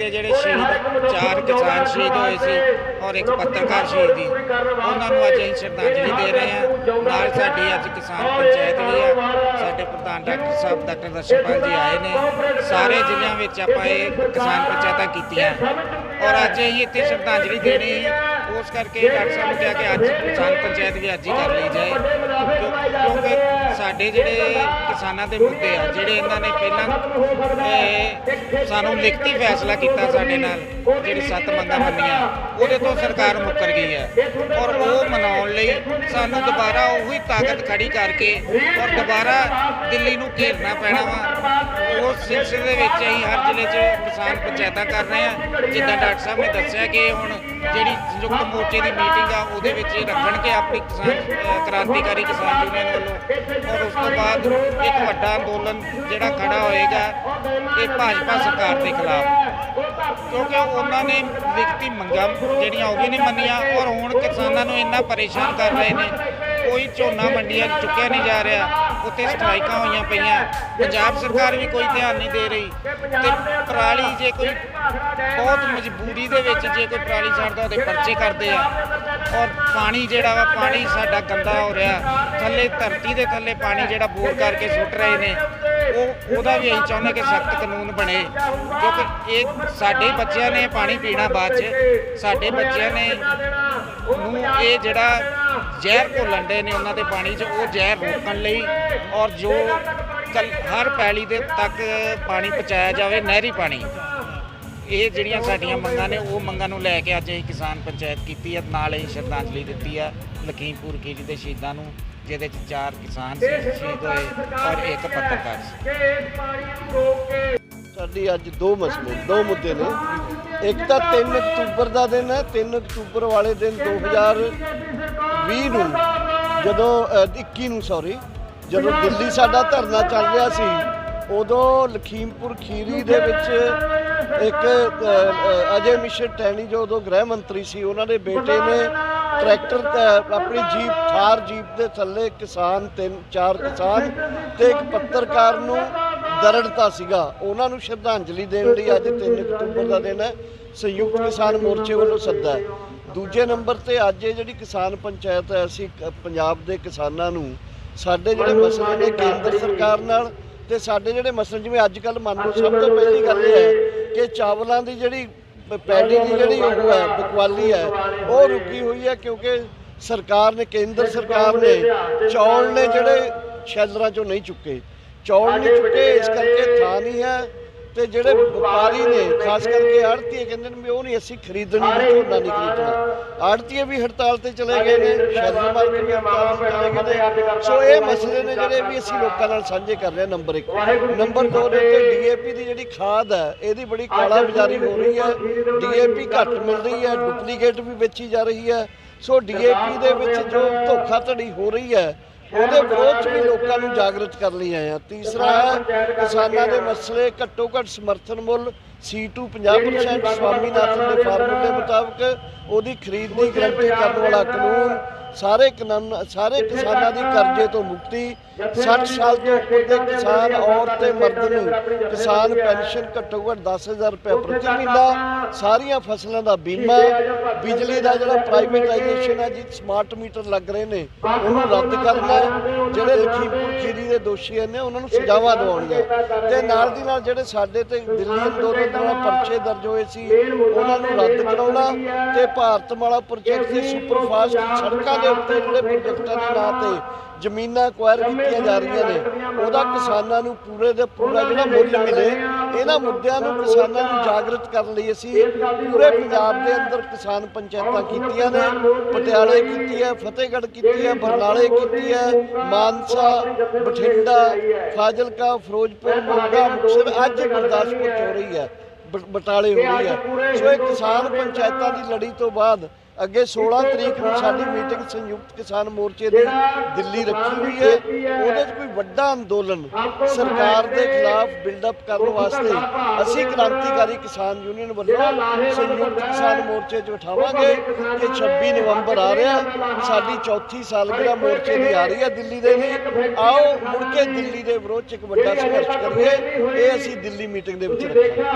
ਦੇ ਜਿਹੜੇ ਸ਼ਹੀਦ, ਚਾਰ ਕਿਸਾਨ ਸ਼ਹੀਦ ਹੋਏ ਸੀ ਔਰ ਇੱਕ ਪੱਤਰਕਾਰ ਸ਼ਹੀਦ ਦੀ। ਉਹਨਾਂ ਨੂੰ ਅੱਜ ਅਸੀਂ ਸ਼ਰਧਾਂਜਲੀ ਦੇ ਰਹੇ ਹਾਂ। ਨਾਲ ਸਾਡੀ ਅੱਜ ਕਿਸਾਨ ਪੰਚਾਇਤ ਵੀ ਆ ਸਾਡੇ ਪ੍ਰਧਾਨ ਡਾਕਟਰ ਸਾਹਿਬ, ਡਾਕਟਰ ਦਰਸ਼ਨਪਾਲ ਜੀ ਆਏ ਨੇ। ਸਾਰੇ ਜ਼ਿਲ੍ਹਿਆਂ ਵਿੱਚ ਆਪਾਂ ਇਹ ਕਿਸਾਨ ਪੰਚਾਇਤਾਂ ਕੀਤੀਆਂ। ਔਰ ਅੱਜ ਅਸੀਂ ਇੱਥੇ ਸ਼ਰਧਾਂਜਲੀ ਦੇਣੀ ਉਸ ਕਰਕੇ ਡਾਕਟਰ ਸਾਹਿਬ ਨੇ ਕਿਹਾ ਕਿ ਅੱਜ ਕਿਸਾਨ ਪੰਚਾਇਤ ਵੀ ਅੱਜ ਹੀ ਕਰ ਲਈ ਜਾਏ। ਕਿਉਂਕਿ ਸਾਡੇ ਜਿਹੜੇ ਕਿਸਾਨਾਂ ਦੇ ਮੁੱਦੇ ਆ ਜਿਹੜੇ ਇਹਨਾਂ ਨੇ ਪਹਿਲਾਂ ਸਾਨੂੰ ਲਿਖਤੀ ਫੈਸਲਾ ਕੀਤਾ ਸਾਡੇ ਨਾਲ ਜਿਹੜੀ ਸੱਤ ਮੰਗਾਂ ਮੰਨੀਆਂ ਉਹਦੇ ਤੋਂ ਸਰਕਾਰ ਮੁੱਕਰ ਗਈ ਹੈ ਔਰ ਉਹ ਮਨਾਉਣ ਲਈ ਸਾਨੂੰ ਦੁਬਾਰਾ ਉਹੀ ਤਾਕਤ ਖੜੀ ਕਰਕੇ ਔਰ ਦੁਬਾਰਾ ਦਿੱਲੀ ਨੂੰ ਘੇਰਨਾ ਪੈਣਾ ਵਾ। ਉਸ ਸਿਲਸਿਲੇ ਦੇ ਵਿੱਚ ਅਸੀਂ ਹਰ ਜ਼ਿਲ੍ਹੇ 'ਚ ਕਿਸਾਨ ਪੰਚਾਇਤਾਂ ਕਰ ਰਹੇ ਹਾਂ। ਜਿੱਦਾਂ ਡਾਕਟਰ ਸਾਹਿਬ ਨੇ ਦੱਸਿਆ ਕਿ ਹੁਣ ਜਿਹੜੀ ਸੰਯੁਕਤ ਮੋਰਚੇ ਦੀ ਮੀਟਿੰਗ ਆ ਉਹਦੇ ਵਿੱਚ ਰੱਖਣਗੇ ਆਪਣੀ ਕਿਸਾਨ ਕ੍ਰਾਂਤੀਕਾਰੀ ਕਿਸਾਨ ਯੂਨੀਅਨ ਵੱਲੋਂ ਔਰ ਉਸ ਤੋਂ ਬਾਅਦ ਇੱਕ ਵੱਡਾ ਅੰਦੋਲਨ ਜਿਹੜਾ ਖੜਾ ਹੋਏਗਾ, ਇਹ ਭਾਜਪਾ ਸਰਕਾਰ ਦੇ ਖਿਲਾਫ। ਕਿਉਂਕਿ ਉਹਨਾਂ ਨੇ ਲਿਖਤੀ ਮੰਗਾਂ ਜਿਹੜੀਆਂ ਉਹ ਵੀ ਨਹੀਂ ਮੰਨੀਆਂ ਔਰ ਹੁਣ ਕਿਸਾਨਾਂ ਨੂੰ ਇੰਨਾ ਪਰੇਸ਼ਾਨ ਕਰ ਰਹੇ ਨੇ, ਕੋਈ ਝੋਨਾ ਮੰਡੀਆਂ ਚੁੱਕਿਆ ਨਹੀਂ ਜਾ ਰਿਹਾ, ਉੱਥੇ ਸਟ੍ਰਾਈਕਾਂ ਹੋਈਆਂ ਪਈਆਂ, ਪੰਜਾਬ ਸਰਕਾਰ ਵੀ ਕੋਈ ਧਿਆਨ ਨਹੀਂ ਦੇ ਰਹੀ। ਤੇ ਪਰਾਲੀ ਜੇ ਕੋਈ ਬਹੁਤ ਮਜਬੂਰੀ ਦੇ ਵਿੱਚ ਜੇ ਕੋਈ ਪਰਾਲੀ ਛੱਡਦਾ, ਉਹਦੇ ਪਰਚੇ ਕਰਦੇ ਆ। ਔਰ ਪਾਣੀ ਜਿਹੜਾ ਵਾ, ਪਾਣੀ ਸਾਡਾ ਗੰਦਾ ਹੋ ਰਿਹਾ। ਥੱਲੇ ਧਰਤੀ ਦੇ ਥੱਲੇ ਪਾਣੀ ਜਿਹੜਾ ਬੋਰ ਕਰਕੇ ਸੁੱਟ ਰਹੇ ਨੇ, ਉਹ ਉਹਦਾ ਵੀ ਅਸੀਂ ਚਾਹੁੰਦੇ ਕਿ ਸਖਤ ਕਾਨੂੰਨ ਬਣੇ। ਕਿਉਂਕਿ ਇਹ ਸਾਡੇ ਬੱਚਿਆਂ ਨੇ ਪਾਣੀ ਪੀਣਾ ਬਾਅਦ 'ਚ, ਸਾਡੇ ਬੱਚਿਆਂ ਨੇ ਨੂੰ ਇਹ ਜਿਹੜਾ ਜ਼ਹਿਰ ਘੋਲਣ ਦੇ ਨੇ ਉਹਨਾਂ ਦੇ ਪਾਣੀ 'ਚ, ਉਹ ਜ਼ਹਿਰ ਰੋਕਣ ਲਈ ਔਰ ਜੋ ਕੱਲ ਹਰ ਪੈਲੀ ਦੇ ਤੱਕ ਪਾਣੀ ਪਹੁੰਚਾਇਆ ਜਾਵੇ, ਨਹਿਰੀ ਪਾਣੀ। ਇਹ ਜਿਹੜੀਆਂ ਸਾਡੀਆਂ ਮੰਗਾਂ ਨੇ ਉਹ ਮੰਗਾਂ ਨੂੰ ਲੈ ਕੇ ਅੱਜ ਅਸੀਂ ਕਿਸਾਨ ਪੰਚਾਇਤ ਕੀਤੀ ਹੈ। ਨਾਲ ਹੀ ਸ਼ਰਧਾਂਜਲੀ ਦਿੱਤੀ ਆ ਲਖੀਮਪੁਰ ਖੀਰੀ ਦੇ ਸ਼ਹੀਦਾਂ ਨੂੰ ਜਿਹਦੇ ਚ ਚਾਰ ਕਿਸਾਨ ਸੀ ਸ਼ਹੀਦ ਹੋਏ ਔਰ ਇੱਕ ਪੱਤਰਕਾਰ ਸੀ। ਸਾਡੀ ਅੱਜ ਦੋ ਮਸਲੇ ਦੋ ਮੁੱਦੇ ਨੇ। ਇੱਕ ਤਾਂ 3 ਅਕਤੂਬਰ ਦਾ ਦਿਨ ਹੈ 3 ਅਕਤੂਬਰ ਵਾਲੇ ਦਿਨ 2020 ਨੂੰ ਜਦੋਂ ਅ, 21 ਨੂੰ ਸੌਰੀ ਜਦੋਂ ਦਿੱਲੀ ਸਾਡਾ ਧਰਨਾ ਚੱਲ ਰਿਹਾ ਸੀ ਉਦੋਂ ਲਖੀਮਪੁਰ ਖੀਰੀ ਦੇ ਵਿੱਚ ਇੱਕ ਅਜੇ ਮਿਸ਼ਰ ਟੈਣੀ ਜੋ ਉਦੋਂ ਗ੍ਰਹਿ ਮੰਤਰੀ ਸੀ, ਉਹਨਾਂ ਦੇ ਬੇਟੇ ਨੇ ਟਰੈਕਟਰ ਆਪਣੀ ਜੀਪ, ਥਾਰ ਜੀਪ ਦੇ ਥੱਲੇ ਕਿਸਾਨ, ਤਿੰਨ, ਚਾਰ ਕਿਸਾਨ ਤੇ ਇੱਕ ਪੱਤਰਕਾਰ ਨੂੰ ਦਰੜਤਾ ਸੀਗਾ। ਉਹਨਾਂ ਨੂੰ ਸ਼ਰਧਾਂਜਲੀ ਦੇਣ ਲਈ ਅੱਜ 3 ਅਕਤੂਬਰ ਦਾ ਦਿਨ ਹੈ। ਸੰਯੁਕਤ ਕਿਸਾਨ ਮੋਰਚੇ ਵੱਲੋਂ ਸੱਦਾ ਹੈ। ਦੂਜੇ ਨੰਬਰ ਤੇ ਅੱਜ ਇਹ ਜਿਹੜੀ ਕਿਸਾਨ ਪੰਚਾਇਤ ਹੈ, ਅਸੀਂ ਕ- ਪੰਜਾਬ ਦੇ ਕਿਸਾਨਾਂ ਨੂੰ, ਸਾਡੇ ਜਿਹੜੇ ਮਸਲੇ ਨੇ ਕੇਂਦਰ ਸਰਕਾਰ ਨਾਲ ਤੇ ਸਾਡੇ ਜਿਹੜੇ ਮਸਲੇ ਜਿਵੇਂ ਅੱਜ ਕੱਲ ਮੰਨ ਲਓ ਸਭ ਤੋਂ ਪਹਿਲੀ ਗੱਲ ਇਹ ਹੈ ਕਿ ਚਾਵਲਾਂ ਦੀ ਜਿਹੜੀ ਪ- ਪੈਡੀ ਦੀ ਜਿਹੜੀ ਉਹ ਹੈ ਬਕਵਾਲੀ ਹੈ, ਉਹ ਰੁਕੀ ਹੋਈ ਹੈ ਕਿਉਂਕਿ ਸਰਕਾਰ ਨੇ, ਕੇਂਦਰ ਸਰਕਾਰ ਨੇ ਚੌਲ ਨੇ ਜਿਹੜੇ ਸ਼ੈਲਰਾਂ ਚੋਂ ਨਹੀਂ ਚੁੱਕੇ। ਚੌਲ ਨਹੀਂ ਚੁੱਕੇ, ਇਸ ਕਰਕੇ ਥਾਂ ਨਹੀਂ ਹੈ। ਤੇ ਜਿਹੜੇ ਵਪਾਰੀ ਨੇ ਖਾਸ ਕਰਕੇ ਆੜਤੀਏ ਕਹਿੰਦੇ ਨੇ ਵੀ ਉਹ ਨਹੀਂ ਅਸੀਂ ਖਰੀਦਣੀ ਨਹੀਂ ਝੋਨਾ ਨਹੀਂ ਖਰੀਦਣਾ। ਆੜਤੀਏ ਵੀ ਹੜਤਾਲ ਤੇ ਚਲੇ ਗਏ ਨੇ ਸ਼ੈਲਰ ਮਾਰਕੀਟ ਵੀ ਹੜਤਾਲ ਤੇ ਚਲੇ ਗਏ ਨੇ ਸੋ ਇਹ ਮਸਲੇ ਨੇ ਜਿਹੜੇ ਵੀ ਅਸੀਂ ਲੋਕਾਂ ਨਾਲ ਸਾਂਝੇ ਕਰ ਰਹੇ ਨੰਬਰ 1 ਨੰਬਰ 2 ਦੇ ਉੱਤੇ ਡੀਏਪੀ ਦੀ ਜਿਹੜੀ ਖਾਦ ਹੈ ਇਹਦੀ ਬੜੀ ਕਾਲਾ ਬਾਜ਼ਾਰੀ ਹੋ ਰਹੀ ਹੈ। ਡੀਏਪੀ ਘੱਟ ਮਿਲ ਰਹੀ ਹੈ ਡੁਪਲੀਕੇਟ ਵੀ ਵੇਚੀ ਜਾ ਰਹੀ ਹੈ। ਸੋ ਡੀਏਪੀ ਦੇ ਵਿੱਚ ਜੋ ਧੋਖਾਧੜੀ ਹੋ ਰਹੀ ਹੈ ਉਹਦੇ ਵਿਰੋਧ 'ਚ ਵੀ ਲੋਕਾਂ ਨੂੰ ਜਾਗਰਤ ਕਰ ਲਈ ਆਏ ਆ। ਤੀਸਰਾ ਹੈ ਕਿਸਾਨਾਂ ਦੇ ਮਸਲੇ ਘੱਟੋ ਘੱਟ ਸਮਰਥਨ ਮੁੱਲ C2 50% ਸਵਾਮੀਨਾਥਨ ਦੇ ਫਾਰਮੂਲੇ ਮੁਤਾਬਕ ਉਹਦੀ ਖਰੀਦ ਦੀ ਗਰੰਟੀ ਕਰਨ ਵਾਲਾ ਕਾਨੂੰਨ ਸਾਰੇ ਕਾਨੂੰਨ ਸਾਰੇ ਕਿਸਾਨਾਂ ਦੀ ਕਰਜ਼ੇ ਤੋਂ ਮੁਕਤੀ 60 ਸਾਲ ਤੋਂ ਉੱਪਰ ਦੇ ਕਿਸਾਨ ਔਰਤ ਤੇ ਮਰਦ ਨੂੰ ਕਿਸਾਨ ਪੈਨਸ਼ਨ ਘੱਟੋ ਘੱਟ 10000 ਰੁਪਏ ਪ੍ਰਤੀ ਮਹੀਨਾ ਸਾਰੀਆਂ ਫਸਲਾਂ ਦਾ ਬੀਮਾ ਬਿਜਲੀ ਦਾ ਜਿਹੜਾ ਪ੍ਰਾਈਵੇਟਾਈਜੇਸ਼ਨ ਹੈ ਜੀ ਸਮਾਰਟ ਮੀਟਰ ਲੱਗ ਰਹੇ ਨੇ ਉਹਨੂੰ ਰੱਦ ਕਰਨਾ। ਜਿਹੜੇ ਲਖੀਮਪੁਰ ਖੀਰੀ ਦੇ ਦੋਸ਼ੀ ਨੇ ਉਹਨਾਂ ਨੂੰ ਸਜ਼ਾਵਾਂ ਦਿਵਾਉਣੀਆਂ ਤੇ ਨਾਲ ਦੀ ਨਾਲ ਜਿਹੜੇ ਸਾਡੇ ਤੇ ਦਿੱਲੀ ਅੰਦੋਲਨ ਦੇ ਪਰਚੇ ਦਰਜ ਹੋਏ ਸੀ ਉਹਨਾਂ ਨੂੰ ਰੱਦ ਕਰਾਉਣਾ ਤੇ ਭਾਰਤਮਾਲਾ ਪ੍ਰੋਜੈਕਟ ਦੇ ਸੁਪਰਫਾਸਟ ਸੜਕਾਂ ਦੇ ਉੱਤੇ ਜਿਹੜੇ ਪ੍ਰੋਜੈਕਟਾਂ ਦੇ ਨਾਂ ਤੇ ਜ਼ਮੀਨਾਂ ਅਕਵਾਇਰ ਕੀਤੀਆਂ ਜਾ ਰਹੀਆਂ ਨੇ। ਉਹਦਾ ਕਿਸਾਨਾਂ ਨੂੰ ਪੂਰੇ ਦੇ ਪੂਰਾ ਜਿਹੜਾ ਮੁੱਲ ਮਿਲੇ, ਇਹਨਾਂ ਮੁੱਦਿਆਂ ਨੂੰ ਕਿਸਾਨਾਂ ਨੂੰ ਜਾਗਰਤ ਕਰਨ ਲਈ ਅਸੀਂ ਪੂਰੇ ਪੰਜਾਬ ਦੇ ਅੰਦਰ ਕਿਸਾਨ ਪੰਚਾਇਤਾਂ ਕੀਤੀਆਂ ਨੇ, ਪਟਿਆਲੇ ਕੀਤੀ ਹੈ, ਫਤਿਹਗੜ੍ਹ ਕੀਤੀ ਹੈ, ਬਰਨਾਲੇ ਕੀਤੀ ਹੈ, ਮਾਨਸਾ, ਬਠਿੰਡਾ, ਫਾਜ਼ਿਲਕਾ, ਫਿਰੋਜ਼ਪੁਰ, ਮੋਗਾ, ਮੁਕਤਸਰ, ਅੱਜ ਗੁਰਦਾਸਪੁਰ 'ਚ ਹੋ ਰਹੀ ਹੈ ਬ- ਬਟਾਲੇ ਹੋ ਰਹੀ ਹੈ। ਸੋ ਇਹ ਕਿਸਾਨ ਪੰਚਾਇਤਾਂ ਦੀ ਲੜੀ ਤੋਂ ਬਾਅਦ ਅੱਗੇ 16 ਤਰੀਕ ਨੂੰ ਸਾਡੀ ਮੀਟਿੰਗ ਸੰਯੁਕਤ ਕਿਸਾਨ ਮੋਰਚੇ ਦੀ ਦਿੱਲੀ ਰੱਖੀ ਹੋਈ ਹੈ ਉਹਦੇ 'ਚ ਕੋਈ ਵੱਡਾ ਅੰਦੋਲਨ ਸਰਕਾਰ ਦੇ ਖਿਲਾਫ ਬਿਲਡਅਪ ਕਰਨ ਵਾਸਤੇ ਅਸੀਂ ਕ੍ਰਾਂਤੀਕਾਰੀ ਕਿਸਾਨ ਯੂਨੀਅਨ ਵੱਲੋਂ ਸੰਯੁਕਤ ਕਿਸਾਨ ਮੋਰਚੇ 'ਚ ਉਠਾਵਾਂਗੇ ਕਿ 26 ਨਵੰਬਰ ਆ ਰਿਹਾ ਸਾਡੀ ਚੌਥੀ ਸਾਲਗਿਰਾ ਮੋਰਚੇ ਦੀ ਆ ਰਹੀ ਹੈ ਦਿੱਲੀ ਦੇ ਲਈ ਆਓ ਮੁੜ ਕੇ ਦਿੱਲੀ ਦੇ ਵਿਰੋਧ 'ਚ ਇੱਕ ਵੱਡਾ ਸੰਘਰਸ਼ ਕਰੀਏ ਇਹ ਅਸੀਂ ਦਿੱਲੀ ਮੀਟਿੰਗ ਦੇ ਵਿੱਚ ਰੱਖਾਂਗੇ।